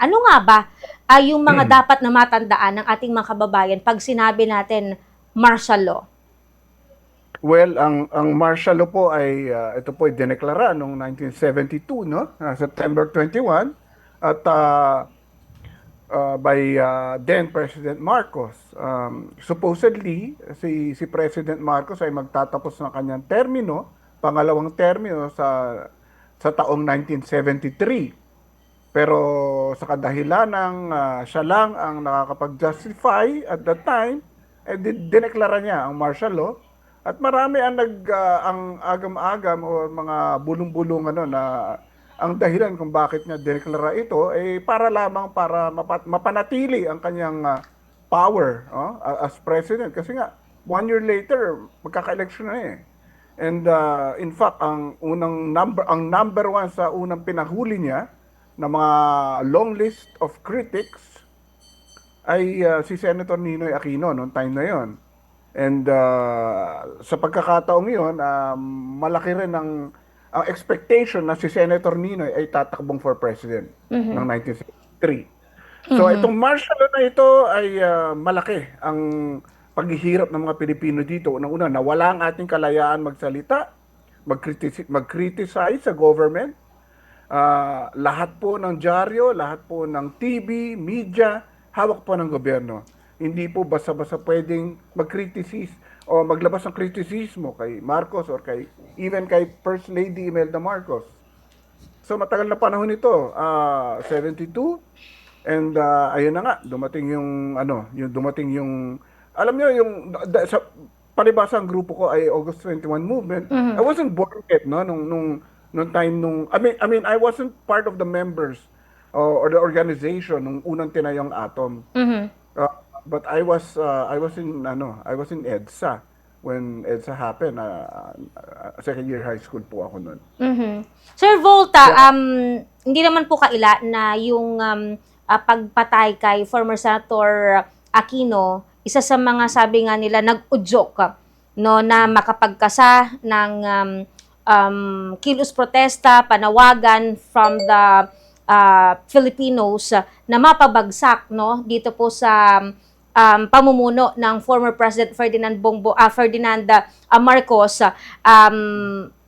Ano nga ba ay yung mga dapat na matandaan ng ating mga kababayan pag sinabi natin martial law? Well, ang ang martial law po ay ah, ito po ay dineklara noong 1972 no, Ah, September 21 at ah, ah, by ah, then President Marcos. Um, supposedly si si President Marcos ay magtatapos ng kanyang termino, pangalawang termino sa sa taong 1973. Pero sa kadahilan ng ah, siya lang ang nakakapag-justify at that time, eh, din- dineklara niya ang martial law at marami ang nag ah, ang agam-agam o mga bulong-bulong ano na ang dahilan kung bakit niya dineklara ito ay para lamang para mapat- mapanatili ang kanyang ah, power oh, as president kasi nga one year later magkaka-election na eh. And uh, in fact, ang unang number ang number one sa unang pinahuli niya na mga long list of critics ay uh, si Senator Ninoy Aquino noong time na yon. And uh, sa pagkakataong yon, um, malaki rin ang, ang expectation na si Senator Ninoy ay tatakbong for president ng 1963. So itong martial law na ito ay uh, malaki ang paghihirap ng mga Pilipino dito. Unang-una, nawala ang ating kalayaan magsalita, mag-criticize, mag-criticize sa government. Ah, lahat po ng dyaryo, lahat po ng TV, media, hawak po ng gobyerno. Hindi po basta-basta pwedeng mag-criticize o maglabas ng kritisismo kay Marcos or kay even kay First Lady Imelda Marcos. So matagal na panahon ito, ah 72 and ah, ayun na nga dumating yung ano, yung dumating yung alam niyo yung da- sa palibasa ang grupo ko ay August 21 movement. I wasn't born yet no nung nung nung time nung I mean I mean I wasn't part of the members or, or the organization nung unang tinayong Atom. Mhm. Uh, but I was uh, I was in ano, I was in EDSA when EDSA happened. Uh, uh, second year high school po ako noon. Mhm. Sir Volta, um, hindi naman po kaila na yung um, ah, pagpatay kay former Senator Aquino, isa sa mga sabi nga nila nag-udyok no na makapagkasa ng um, um, kilos protesta, panawagan from the uh, Filipinos na mapabagsak no? Dito po sa um, pamumuno ng former President Ferdinand Bongbong ah, Ferdinand ah, Marcos um,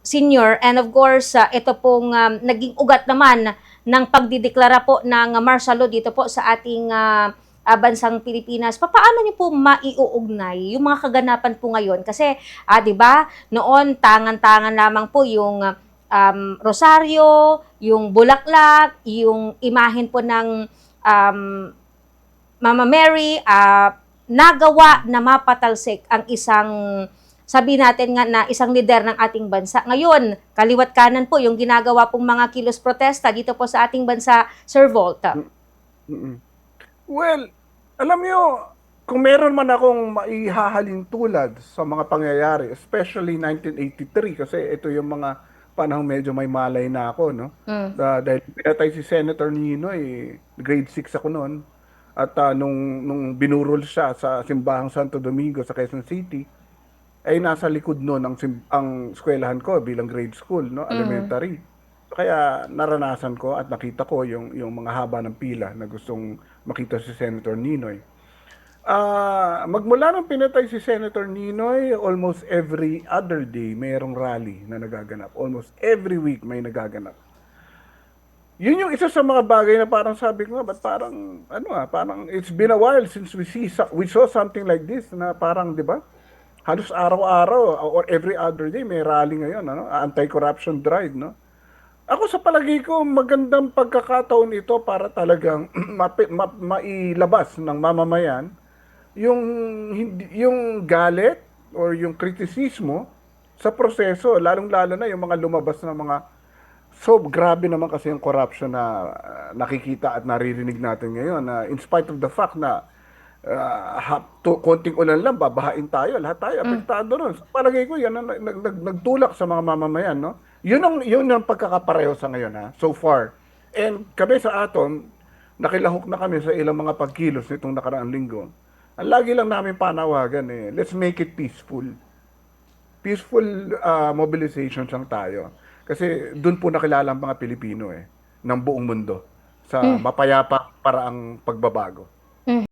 senior. And of course ah, ito pong um, naging ugat naman ng pagdideklara po ng martial law dito po sa ating ah, ah, bansang Pilipinas. Pa- Paano niyo po maiuugnay yung mga kaganapan po ngayon? Kasi, ah, 'di ba, noon tangan-tangan lamang po yung um, rosaryo, yung bulaklak, yung imahin po ng um, Mama Mary, ah, nagawa na mapatalsik ang isang sabi natin nga na isang lider ng ating bansa. Ngayon, kaliwat kanan po yung ginagawa pong mga kilos protesta dito po sa ating bansa, Sir Volta. Mm-mm. Well, alam niyo, kung meron man akong maihahalin tulad sa mga pangyayari, especially 1983, kasi ito yung mga panahon medyo may malay na ako, no? Mm. Da- dahil pinatay si Senator Ninoy, grade 6 ako noon. At ah, nung, nung binurol siya sa Simbahang Santo Domingo sa Quezon City, ay nasa likod noon ang, ang eskwelahan ko bilang grade school, no? elementary. Kaya naranasan ko at nakita ko yung, yung mga haba ng pila na gustong makita si Senator Ninoy. Ah, magmula nung pinatay si Senator Ninoy, almost every other day mayroong rally na nagaganap. Almost every week may nagaganap. Yun yung isa sa mga bagay na parang sabi ko nga, parang, ano ah, parang it's been a while since we see, we saw something like this na parang, di ba? Halos araw-araw or every other day may rally ngayon, ano? Anti-corruption drive, no? Ako sa palagi ko, magandang pagkakataon ito para talagang mapi- ma- mailabas ng mamamayan yung hindi yung galit or yung kritisismo sa proseso, lalong-lalo na yung mga lumabas na mga So, grabe naman kasi yung corruption na uh, nakikita at naririnig natin ngayon na in spite of the fact na uh, ha- to, konting ulan lang, babahain tayo, lahat tayo apektado nun. So, palagay ko yan nag, nag- nagtulak sa mga mamamayan, no? Yun ang, yun ang pagkakapareho sa ngayon, ha? So far. And kami sa Atom, nakilahok na kami sa ilang mga pagkilos nitong nakaraang linggo. Ang lagi lang namin panawagan eh, let's make it peaceful peaceful uh, mobilization lang tayo. Kasi doon po nakilala ang mga Pilipino eh, ng buong mundo. sa mapayapa paraang pagbabago.